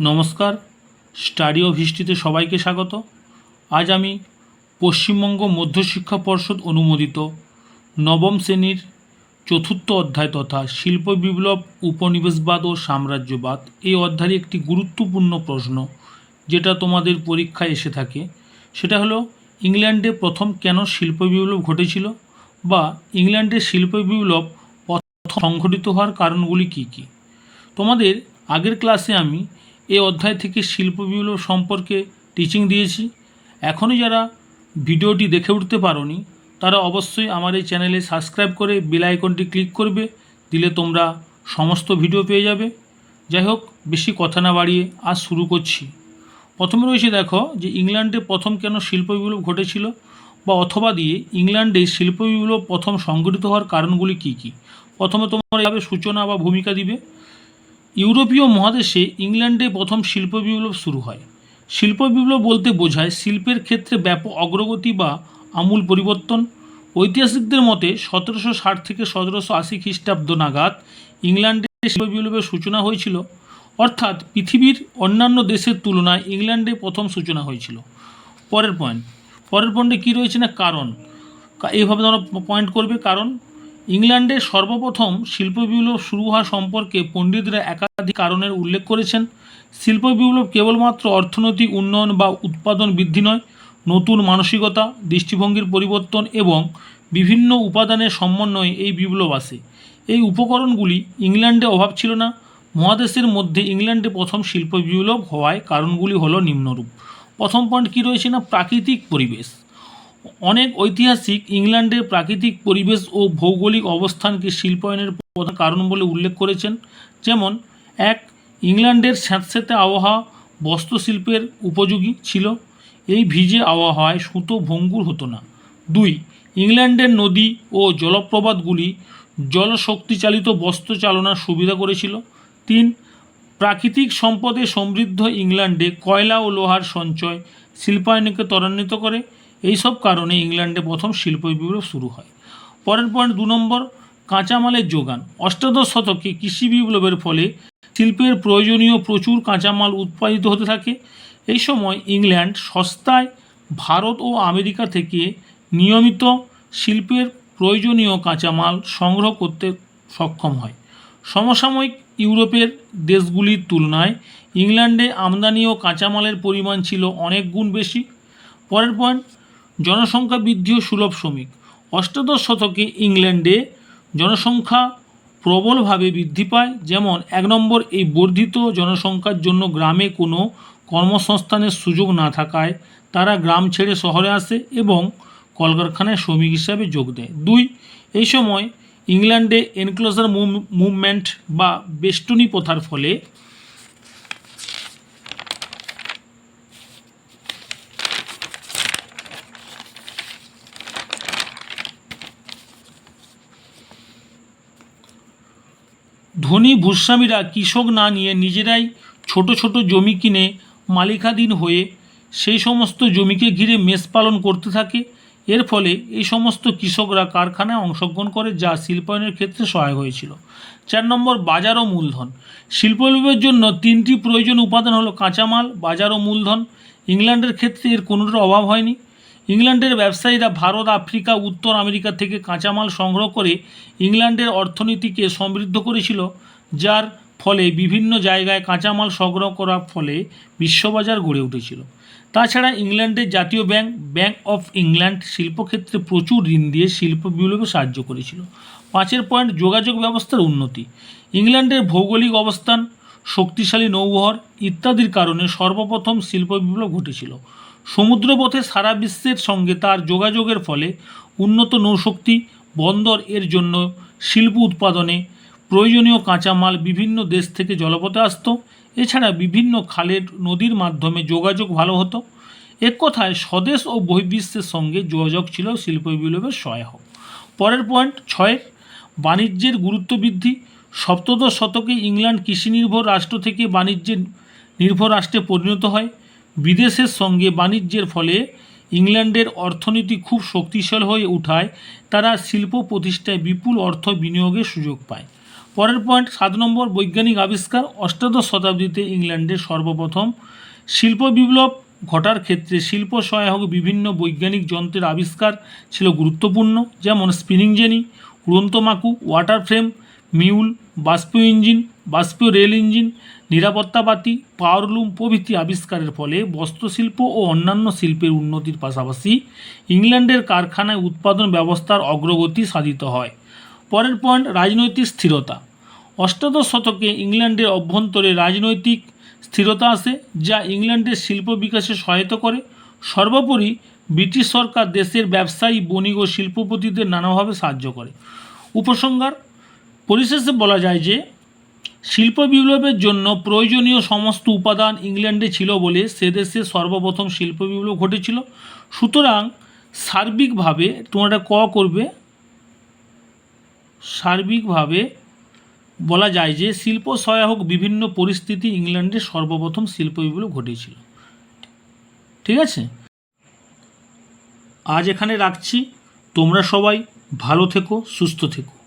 নমস্কার। স্টাডি হিস্ট্রিতে সবাইকে স্বাগত। আজ আমি পশ্চিমবঙ্গ মধ্যশিক্ষা পর্ষদ অনুমোদিত নবম শ্রেণির চতুর্থ অধ্যায় তথা শিল্প বিপ্লব, উপনিবেশবাদ ও সাম্রাজ্যবাদ এই অধ্যায়ের একটি গুরুত্বপূর্ণ প্রশ্ন যেটা তোমাদের পরীক্ষায় এসে থাকে। সেটা হলো, ইংল্যান্ডে প্রথম কেন শিল্প বিপ্লব ঘটেছিল বা ইংল্যান্ডে শিল্প বিপ্লব প্রথম সংঘটিত হওয়ার কারণগুলি কী কী? তোমাদের আগের ক্লাসে আমি এই অধ্যায় থেকে শিল্প বিপ্লব সম্পর্কে টিচিং দিয়েছি। এখনও যারা ভিডিওটি দেখে উঠতে পারোনি, তারা অবশ্যই আমার এই চ্যানেলে সাবস্ক্রাইব করে বেল আইকনটি ক্লিক করবে, দিলে তোমরা সমস্ত ভিডিও পেয়ে যাবে। যাই হোক, বেশি কথা না বাড়িয়ে আজ শুরু করছি। প্রথমে রয়েছে দেখো যে ইংল্যান্ডে প্রথম কেন শিল্প বিপ্লব ঘটেছিল বা অথবা দিয়ে ইংল্যান্ডে শিল্প বিপ্লব প্রথম সংঘটিত হওয়ার কারণগুলি কী কী? প্রথমে তোমরা এভাবে সূচনা বা ভূমিকা দিবে। ইউরোপীয় মহাদেশে ইংল্যান্ডে প্রথম শিল্প বিপ্লব শুরু হয়। শিল্প বিপ্লব বলতে বোঝায় শিল্পের ক্ষেত্রে ব্যাপক অগ্রগতি বা আমূল পরিবর্তন। ঐতিহাসিকদের মতে, সতেরোশো ষাট থেকে সতেরোশো আশি খ্রিস্টাব্দ নাগাদ ইংল্যান্ডে শিল্প বিপ্লবের সূচনা হয়েছিল। অর্থাৎ পৃথিবীর অন্যান্য দেশের তুলনায় ইংল্যান্ডে প্রথম সূচনা হয়েছিল। পরের পয়েন্ট পরের পয়েন্টে কী রয়েছে না কারণ? এইভাবে তোমরা পয়েন্ট করবে কারণ? ইংল্যান্ডে সর্বপ্রথম শিল্প বিপ্লব শুরু হওয়া সম্পর্কে পণ্ডিতরা একাধিক কারণের উল্লেখ করেছেন। শিল্প বিপ্লব কেবলমাত্র অর্থনৈতিক উন্নয়ন বা উৎপাদন বৃদ্ধি নয়, নতুন মানসিকতা, দৃষ্টিভঙ্গির পরিবর্তন এবং বিভিন্ন উপাদানের সমন্বয়ে এই বিপ্লব আসে। এই উপকরণগুলি ইংল্যান্ডে অভাব ছিল না। মহাদেশের মধ্যে ইংল্যান্ডে প্রথম শিল্প বিপ্লব হওয়ায় কারণগুলি হলো নিম্নরূপ। প্রথম পয়েন্ট কী রয়েছে না? প্রাকৃতিক পরিবেশ। অনেক ঐতিহাসিক ইংল্যান্ডের প্রাকৃতিক পরিবেশ ও ভৌগোলিক অবস্থানকে শিল্পায়নের প্রধান কারণ বলে উল্লেখ করেছেন। যেমন, এক, ইংল্যান্ডের স্যাঁতস্যাঁতে আবহাওয়া বস্ত্রশিল্পের উপযোগী ছিল। এই ভিজে আবহাওয়ায় সুতো ভঙ্গুর হতো না। দুই, ইংল্যান্ডের নদী ও জলপ্রপাতগুলি জলশক্তি চালিত বস্ত্র চালনার সুবিধা করেছিল। তিন, প্রাকৃতিক সম্পদে সমৃদ্ধ ইংল্যান্ডে কয়লা ও লোহার সঞ্চয় শিল্পায়নকে ত্বরান্বিত করে। এইসব কারণে ইংল্যান্ডে প্রথম শিল্প বিপ্লব শুরু হয়। পরের পয়েন্ট দু নম্বর, কাঁচামালের যোগান। অষ্টাদশ শতকে কৃষি বিপ্লবের ফলে শিল্পের প্রয়োজনীয় প্রচুর কাঁচামাল উৎপাদিত হতে থাকে। এই সময় ইংল্যান্ড সস্তায় ভারত ও আমেরিকা থেকে নিয়মিত শিল্পের প্রয়োজনীয় কাঁচামাল সংগ্রহ করতে সক্ষম হয়। সমসাময়িক ইউরোপের দেশগুলির তুলনায় ইংল্যান্ডে আমদানি ও কাঁচামালের পরিমাণ ছিল অনেক গুণ বেশি। পরের পয়েন্ট জনসংখ্যা বৃদ্ধি ও সুলভ শ্রমিক। অষ্টাদশ শতকে ইংল্যান্ডে জনসংখ্যা প্রবলভাবে বৃদ্ধি পায়। যেমন, এক নম্বর, এই বর্ধিত জনসংখ্যার জন্য গ্রামে কোনো কর্মসংস্থানের সুযোগ না থাকায় তারা গ্রাম ছেড়ে শহরে আসে এবং কলকারখানায় শ্রমিক হিসাবে যোগ দেয়। দুই, এই সময় ইংল্যান্ডে এনক্লোজার মুভমেন্ট বা বেষ্টনী প্রথার ফলে ধনী ভূস্বামীরা কৃষক না নিয়ে নিজেরাই ছোট ছোট জমি কিনে মালিকাধীন হয়ে সেই সমস্ত জমিকে ঘিরে মেষ পালন করতে থাকে। এর ফলে এই সমস্ত কৃষকরা কারখানায় অংশগ্রহণ করে, যা শিল্পায়নের ক্ষেত্রে সহায়ক হয়েছিল। চার নম্বর, বাজার ও মূলধন। শিল্প বিপ্লবের জন্য তিনটি প্রয়োজন উপাদান হলো কাঁচামাল, বাজার ও মূলধন। ইংল্যান্ডের ক্ষেত্রে এর কোনোটার অভাব হয়নি। ইংল্যান্ডের ব্যবসায়ীরা ভারত, আফ্রিকা, উত্তর আমেরিকা থেকে কাঁচামাল সংগ্রহ করে ইংল্যান্ডের অর্থনীতিকে সমৃদ্ধ করেছিল, যার ফলে বিভিন্ন জায়গায় কাঁচামাল সংগ্রহ করার ফলে বিশ্ববাজার গড়ে উঠেছিল। তাছাড়া ইংল্যান্ডের জাতীয় ব্যাংক ব্যাংক অফ ইংল্যান্ড শিল্পক্ষেত্রে প্রচুর ঋণ দিয়ে শিল্প বিপ্লবে সাহায্য করেছিল। পাঁচের পয়েন্ট, যোগাযোগ ব্যবস্থার উন্নতি। ইংল্যান্ডের ভৌগোলিক অবস্থান শক্তিশালী নৌবহর ইত্যাদির কারণে সর্বপ্রথম শিল্প বিপ্লব ঘটেছিল। সমুদ্রপথে সারা বিশ্বের সঙ্গে তার যোগাযোগের ফলে উন্নত নৌশক্তি, বন্দর এর জন্য শিল্প উৎপাদনে প্রয়োজনীয় কাঁচামাল বিভিন্ন দেশ থেকে জলপথে আসতো। এছাড়া বিভিন্ন খালের নদীর মাধ্যমে যোগাযোগ ভালো হতো। এক কথায়, স্বদেশ ও বহির্বিশ্বের সঙ্গে যোগাযোগ ছিল শিল্প বিপ্লবের সহায়ক। পরের পয়েন্ট ছয়, বাণিজ্যের গুরুত্ব বৃদ্ধি। সপ্তদশ শতকে ইংল্যান্ড কৃষি নির্ভর রাষ্ট্র থেকে বাণিজ্যের নির্ভর রাষ্ট্রে পরিণত হয়। বিদেশের সঙ্গে বাণিজ্যের ফলে ইংল্যান্ডের অর্থনীতি খুব শক্তিশালী হয়ে ওঠায় তারা শিল্প প্রতিষ্ঠায় বিপুল অর্থ বিনিয়োগের সুযোগ পায়। পরের পয়েন্ট, সাত নম্বর, বৈজ্ঞানিক আবিষ্কার অষ্টাদশ শতাব্দীতে ইংল্যান্ডে সর্বপ্রথম শিল্প বিপ্লব ঘটার ক্ষেত্রে শিল্প সহায়ক বিভিন্ন বৈজ্ঞানিক যন্ত্রের আবিষ্কার ছিল গুরুত্বপূর্ণ, যেমন স্পিনিং জেনি, উড়ন্ত মাকু, ওয়াটার ফ্রেম মিউল বাষ্প ইঞ্জিন, বাষ্পীয় রেল ইঞ্জিন, নিরাপত্তা বাতি পাওয়ারলুম প্রভৃতি আবিষ্কারের ফলে বস্ত্রশিল্প ও অন্যান্য শিল্পের উন্নতির পাশাপাশি ইংল্যান্ডের কারখানায় উৎপাদন ব্যবস্থার অগ্রগতি সাধিত হয়। পরের পয়েন্ট রাজনৈতিক স্থিরতা। অষ্টাদশ শতকে ইংল্যান্ডের অভ্যন্তরে রাজনৈতিক স্থিরতা আসে, যা ইংল্যান্ডের শিল্প বিকাশে সহায়তা করে। সর্বোপরি, ব্রিটিশ সরকার দেশের ব্যবসায়ী, বণিক ও শিল্পপতিদের নানাভাবে সাহায্য করে। উপসংহার পরিশেষে বলা যায় যে শিল্প বিপ্লবের জন্য প্রয়োজনীয় সমস্ত উপাদান ইংল্যান্ডে ছিল বলে সে দেশে সর্বপ্রথম শিল্প বিপ্লব ঘটেছিল। সুতরাং সার্বিকভাবে তোমরা ক করবে? সার্বিকভাবে বলা যায় যে শিল্প সহায়ক বিভিন্ন পরিস্থিতি ইংল্যান্ডে সর্বপ্রথম শিল্প বিপ্লব ঘটেছিল। ঠিক আছে? আজ এখানে রাখছি। তোমরা সবাই ভালো থেকো, সুস্থ থেকো।